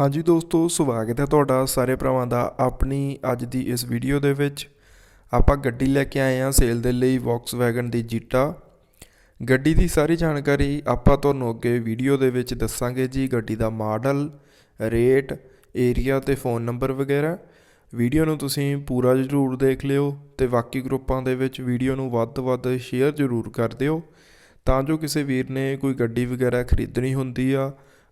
ਹਾਂਜੀ ਦੋਸਤੋ, ਸਵਾਗਤ ਹੈ ਤੁਹਾਡਾ ਸਾਰੇ ਭਰਾਵਾਂ ਦਾ ਆਪਣੀ ਅੱਜ ਦੀ ਇਸ ਵੀਡੀਓ ਦੇ ਵਿੱਚ। ਆਪਾਂ ਗੱਡੀ ਲੈ ਕੇ ਆਏ ਹਾਂ ਸੇਲ ਦੇ ਲਈ ਵੌਕਸਵੈਗਨ ਦੀ ਜੀਟਾ। ਗੱਡੀ ਦੀ ਸਾਰੀ ਜਾਣਕਾਰੀ ਆਪਾਂ ਤੁਹਾਨੂੰ ਅੱਗੇ ਵੀਡੀਓ ਦੇ ਵਿੱਚ ਦੱਸਾਂਗੇ ਜੀ। ਗੱਡੀ ਦਾ ਮਾਡਲ, ਰੇਟ ਏਰੀਆ ਤੇ ਫੋਨ ਨੰਬਰ ਵਗੈਰਾ। ਵੀਡੀਓ ਨੂੰ ਤੁਸੀਂ ਪੂਰਾ ਜ਼ਰੂਰ ਦੇਖ ਲਿਓ ਤੇ ਬਾਕੀ ਗਰੁੱਪਾਂ ਦੇ ਵਿੱਚ ਵੀਡੀਓ ਨੂੰ ਵੱਧ ਤੋਂ ਵੱਧ ਸ਼ੇਅਰ ਜ਼ਰੂਰ ਕਰ ਦਿਓ। ਤਾਂ ਜੋ ਕਿਸੇ ਵੀਰ ਨੇ ਕੋਈ ਗੱਡੀ ਵਗੈਰਾ ਖਰੀਦਣੀ ਹੁੰਦੀ ਆ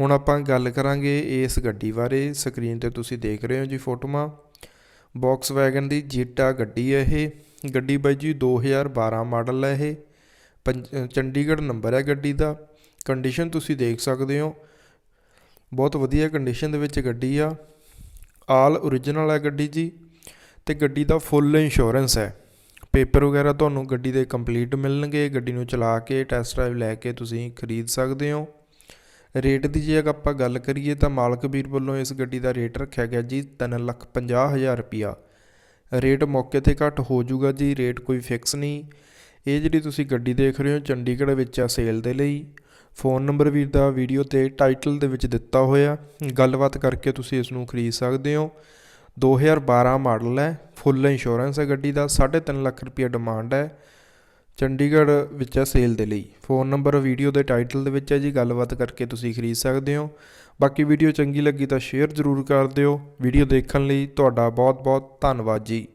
ਹੁਣ ਆਪਾਂ ਗੱਲ ਕਰਾਂਗੇ ਇਸ ਗੱਡੀ ਬਾਰੇ। ਸਕਰੀਨ ਤੇ ਤੁਸੀਂ ਦੇਖ ਰਹੇ ਹੋ ਜੀ ਫੋਟੋਆਂ। ਵੈਗਨ ਦੀ ਜੀਟਾ ਗੱਡੀ ਹੈ ਇਹ। ਗੱਡੀ ਬਾਈ ਜੀ 2012 ਮਾਡਲ ਹੈ ਇਹ। ਪੰਜ- ਚੰਡੀਗੜ੍ਹ ਨੰਬਰ ਹੈ ਗੱਡੀ ਦਾ। ਕੰਡੀਸ਼ਨ ਤੁਸੀਂ ਦੇਖ ਸਕਦੇ ਹੋ। ਬਹੁਤ ਵਧੀਆ ਕੰਡੀਸ਼ਨ ਦੇ ਵਿੱਚ ਗੱਡੀ ਆ। ਆਲ ਓਰੀਜਨਲ ਹੈ ਗੱਡੀ ਜੀ। ਤੇ ਗੱਡੀ ਦਾ ਫੁੱਲ ਇੰਸ਼ੋਰੈਂਸ ਹੈ। ਪੇਪਰ ਵਗੈਰਾ ਤੁਹਾਨੂੰ ਗੱਡੀ ਦੇ ਕੰਪਲੀਟ ਮਿਲਣਗੇ। ਗੱਡੀ ਨੂੰ ਚਲਾ ਕੇ ਟੈਸਟ ਡਰਾਈਵ ਲੈ ਕੇ ਤੁਸੀਂ ਖਰੀਦ ਸਕਦੇ ਹੋ। ਰੇਟ ਦੀ ਜੇ ਆਪਾਂ ਗੱਲ ਕਰੀਏ ਤਾਂ ਮਾਲਕ ਵੀਰ ਵੱਲੋਂ ਇਸ ਗੱਡੀ ਦਾ ਰੇਟ ਰੱਖਿਆ ਗਿਆ ਜੀ ਤਿੰਨ ਲੱਖ ਪੰਜਾਹ ਹਜ਼ਾਰ ਰੁਪਿਆ ਰੇਟ ਮੌਕੇ ਤੇ ਘੱਟ ਹੋ ਜਾਊਗਾ ਜੀ, ਰੇਟ ਕੋਈ ਫਿਕਸ ਨਹੀਂ। ਇਹ ਜਿਹੜੀ ਤੁਸੀਂ ਗੱਡੀ ਦੇਖ ਰਹੇ ਹੋ, ਚੰਡੀਗੜ੍ਹ ਵਿੱਚ ਆ ਸੇਲ ਦੇ ਲਈ। ਫੋਨ ਨੰਬਰ ਵੀਰ ਦਾ ਵੀਡੀਓ ਤੇ ਟਾਈਟਲ ਦੇ ਵਿੱਚ ਦਿੱਤਾ ਹੋਇਆ। ਗੱਲਬਾਤ ਕਰਕੇ ਤੁਸੀਂ ਇਸ ਨੂੰ ਖਰੀਦ ਸਕਦੇ ਹੋ। 2012 ਮਾਡਲ ਹੈ ਫੁੱਲ ਇੰਸ਼ੋਰੈਂਸ ਹੈ ਗੱਡੀ ਦਾ 3.5 ਲੱਖ ਰੁਪਏ ਡਿਮਾਂਡ ਹੈ। ਚੰਡੀਗੜ੍ਹ ਵਿੱਚ ਹੈ ਸੇਲ ਦੇ ਲਈ। ਫੋਨ ਨੰਬਰ ਵੀਡੀਓ ਦੇ ਟਾਈਟਲ ਦੇ ਵਿੱਚ ਹੈ ਜੀ, ਗੱਲਬਾਤ ਕਰਕੇ ਤੁਸੀਂ ਖਰੀਦ ਸਕਦੇ ਹੋ। ਬਾਕੀ ਵੀਡੀਓ ਚੰਗੀ ਲੱਗੀ ਤਾਂ ਸ਼ੇਅਰ ਜ਼ਰੂਰ ਕਰ ਦਿਓ। ਵੀਡੀਓ ਦੇਖਣ ਲਈ ਤੁਹਾਡਾ ਬਹੁਤ ਬਹੁਤ ਧੰਨਵਾਦ ਜੀ।